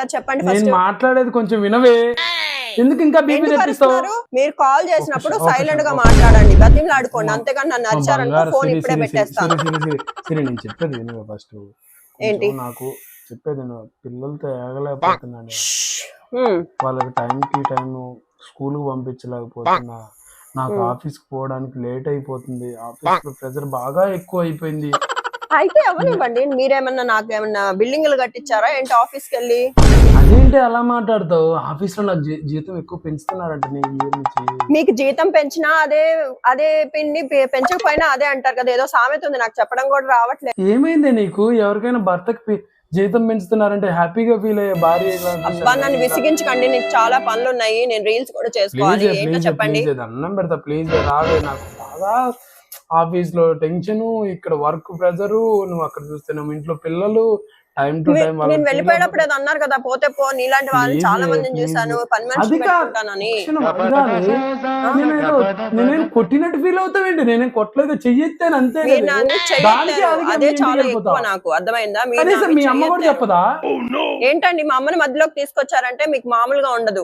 ఒకసారి చెప్పండి నేను మాట్లాడేది కొంచెం వినవే. ఎందుకు ఇంకా బీపీ అరుస్తున్నారు? మీరు కాల్ చేసినప్పుడు సైలెంట్గా మాట్లాడండి. బతిమలాడుకోండి. అంతేగాని నన్ను అరిచారనుకో ఫోన్ ఇప్పుడే పెట్టేస్తాను. సిరి, నేను చెప్పేది విను ఫస్ట్ ఏంటి? నాకు చెప్పేది. పిల్లలతో ఏగలేకపోతున్నాను. వాళ్ళకి టైంకి టైం స్కూల్కి పంపించలేకపోతున్నా. నాకు. ఆఫీస్కి పోవడానికి లేట్ అయిపోతుంది. ఆఫీస్లో ప్రెజర్ బాగా ఎక్కువ అయిపోయింది. అయితే ఎవరివ్వండి మీరేమన్నా నాకు ఏమన్నా బిల్డింగ్లు కట్టించారా? ఏంటి ఆఫీస్కి వెళ్ళి అదేంటి అలా మాట్లాడతావు? ఆఫీస్లో నాకు జీతం ఎక్కువ పెంచుతున్నారంట మీకు జీతం పెంచినా అదే అదే పిండి పెంచకపోయినా అదే అంటారు కదా. ఏదో సామెత ఉంది. నాకు చెప్పడం కూడా రావట్లేదు. ఏమైంది నీకు? ఎవరికైనా భర్తకి జీతం పెంచుతున్నారంటే హ్యాపీగా ఫీల్ అయ్యే భార్య అబ్బా నన్ను విసిగించకండి. నీకు చాలా పనులు ఉన్నాయి నేను రీల్స్ కూడా చేసుకోవాలి. ఏంటో చెప్పండి. అన్నం పెడతా. ప్లీజ్ రావే నాకు బాగా ఆఫీస్లో టెన్షన్ ఇక్కడ వర్క్ ప్రెజర్ నువ్వు అక్కడ చూస్తే నువ్వు ఇంట్లో పిల్లలు టైం టు టైం నేను వెళ్ళిపోయేటప్పుడు ఏదో అన్నారు కదా పోతే పో నీలాంటి వాళ్ళని Please, చాలా మందిని please. చూసాను పని అది మనిషి కాదు. పెట్టుకుంటానని నేనేం కొట్టినట్టు ఫీల్ అవుతావేంటి? నేనేం కొట్టలేదు చెయ్యెత్తాను అంతే అదే చాలా ఎక్కువ? నాకు. అర్థమైందా? మీ అమ్మ కూడా. చెప్పదా? ఏంటండి మా అమ్మని మధ్యలోకి తీసుకొచ్చారంటే మీకు మామూలుగా ఉండదు.